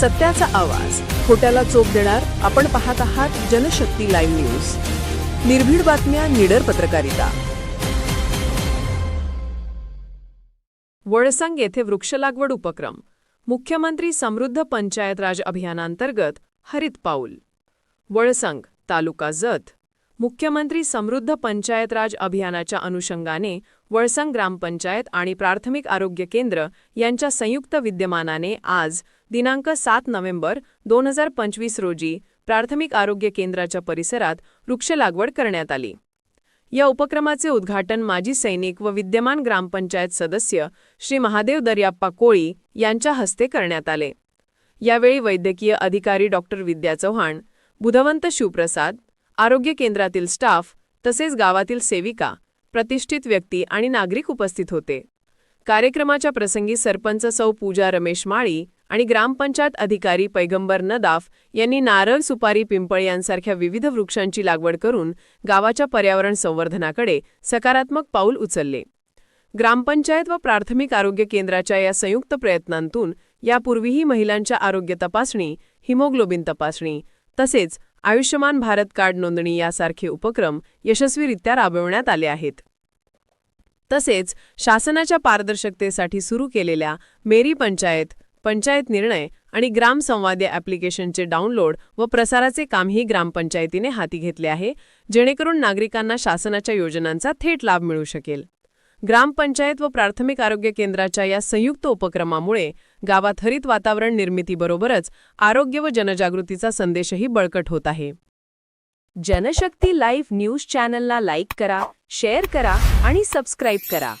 सत्याचा आवाज. खोट्याला चोप देणार आपण पाहत आहात जनशक्ती लाईव्ह न्यूज. निर्भीड बातम्या निडर पत्रकारिता. वळसंग येथे वृक्ष लागवड उपक्रम. मुख्यमंत्री समृद्ध पंचायत राज अभियानांतर्गत हरित पाऊल. वळसंग तालुका जत. मुख्यमंत्री समृद्ध पंचायत राज अभियानाच्या अनुषंगाने वळसंग ग्रामपंचायत आणि प्राथमिक आरोग्य केंद्र यांच्या संयुक्त विद्यमानाने आज दिनांक सात नोव्हेंबर दोन हजार पंचवीस रोजी प्राथमिक आरोग्य केंद्राच्या परिसरात वृक्ष लागवड करण्यात आली. या उपक्रमाचे उद्घाटन माजी सैनिक व विद्यमान ग्रामपंचायत सदस्य श्री महादेव दर्याप्पा कोळी यांच्या हस्ते करण्यात आले. यावेळी वैद्यकीय अधिकारी डॉक्टर विद्या चव्हाण बुधवंत शिवप्रसाद आरोग्य केंद्रातील स्टाफ तसेच गावातील सेविका प्रतिष्ठित व्यक्ती आणि नागरिक उपस्थित होते. कार्यक्रमाच्या प्रसंगी सरपंच सौ. पूजा रमेश माळी आणि ग्रामपंचायत अधिकारी पैगंबर नदाफ यांनी नारळ सुपारी पिंपळ यांसारख्या विविध वृक्षांची लागवड करून गावाच्या पर्यावरण संवर्धनाकडे सकारात्मक पाऊल उचलले. ग्रामपंचायत व प्राथमिक आरोग्य केंद्राच्या या संयुक्त प्रयत्नांतून यापूर्वीही महिलांच्या आरोग्य तपासणी हिमोग्लोबिन तपासणी तसेच आयुष्यमान भारत कार्ड नोंदणी यासारखे उपक्रम यशस्वीरित्या राबविण्यात आले आहेत. तसेच शासनाच्या पारदर्शकतेसाठी सुरू केलेल्या मेरी पंचायत पंचायत निर्णय आणि ग्रामसंवाद या ॲप्लिकेशनचे डाउनलोड व प्रसाराचे कामही ग्रामपंचायतीने हाती घेतले आहे जेणेकरून नागरिकांना शासनाच्या योजनांचा थेट लाभ मिळू शकेल. ग्रामपंचायत व प्राथमिक आरोग्य केंद्राच्या या संयुक्त उपक्रमामुळे गावात हरित वातावरण निर्मितीबरोबरच आरोग्य व जनजागृतीचा संदेशही बळकट होत आहे. जनशक्ती लाईव्ह न्यूज चॅनलला लाईक करा शेअर करा आणि सबस्क्राईब करा.